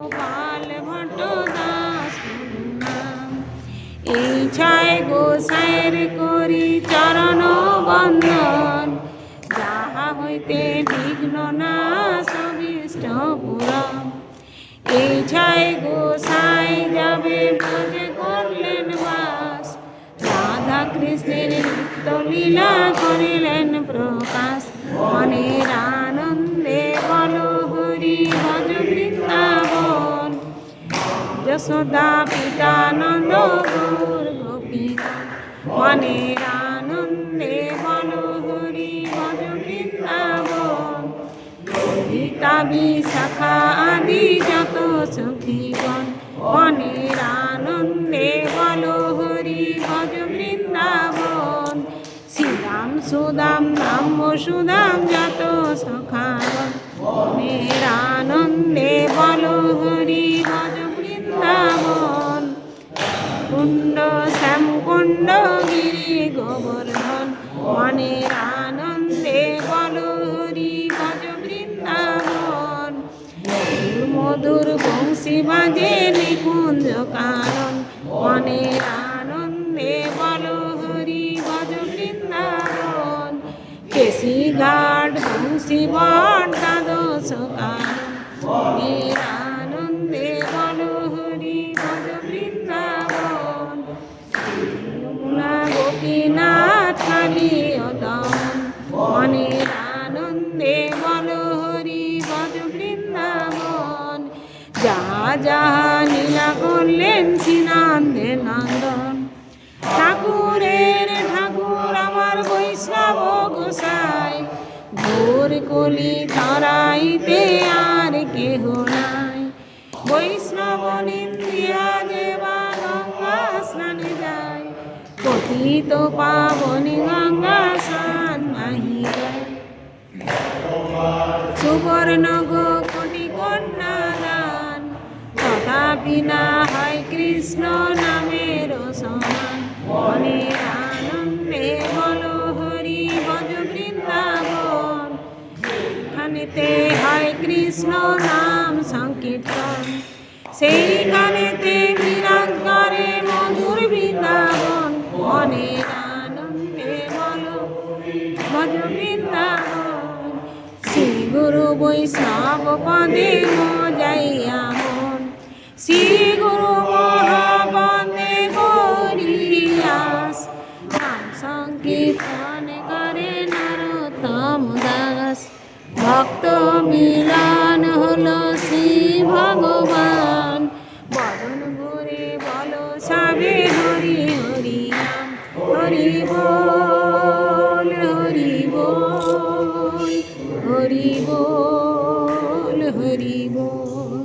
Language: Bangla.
গোপাল ভট্ট দাস এই ছয় গোসাইয়ের করি চরণ বন্দন যাহা হইতে বিঘ্ন না সবিষ্ট পুরম এই ছয় গোসাই যাবে ব্রজে করলেন বাস। রাধা কৃষ্ণের নিত্য লীলা করিলেন প্রকাশ। মনের যশোদা পিতানন্দ গৌর গোপীগণ মনের আনন্দে বল হরি ভজ বৃন্দাবন গীতা বিশাখা আদি যত সখীগণ মনের আনন্দে বল হরি ভজ বৃন্দাবন শ্রীরাম সুদাম নাম সুদাম যত সখাগণ মনের কুণ্ড শ্যাম কুণ্ড গিরি গোবর্ধন, মনের আনন্দে বল হরি ভজ বৃন্দাবন। মধুর বংশী বাজে নিকুঞ্জ কারণ মনের আনন্দে বল হরি ভজ বৃন্দাবন। কেশি ঘাট বংশী বট দ্বাদশ কারণ মনের দমন মনের আনন্দে বল হরি ভজ বৃন্দাবন। যাহা যাহা লীলা করলেন শ্রীনন্দে নন্দন। ঠাকুরের ঠাকুর আমার বৈষ্ণব গোসাই। ভোর কলি ধরাইতে আর কেহ নাই। বৈষ্ণব নিন্দিয়া পতিত পাবনি গঙ্গা স্নান নাহি সুবর্ণ গো কোটি কন্যা তথাপি না হয় কৃষ্ণ নামের সমান। মনের আনন্দে বল হরি ভজ বৃন্দাবন। খানেতে হয় কৃষ্ণ নাম সংকীর্তন সেইখানেতে শ্রী গুরু বৈষ্ণব পদে যাইয়া মন। শ্রী গুরু মহাপদে গরিয়াস নাম সংকীর্তন করে নরোত্তম দাস। ভক্ত মিলন জীবন।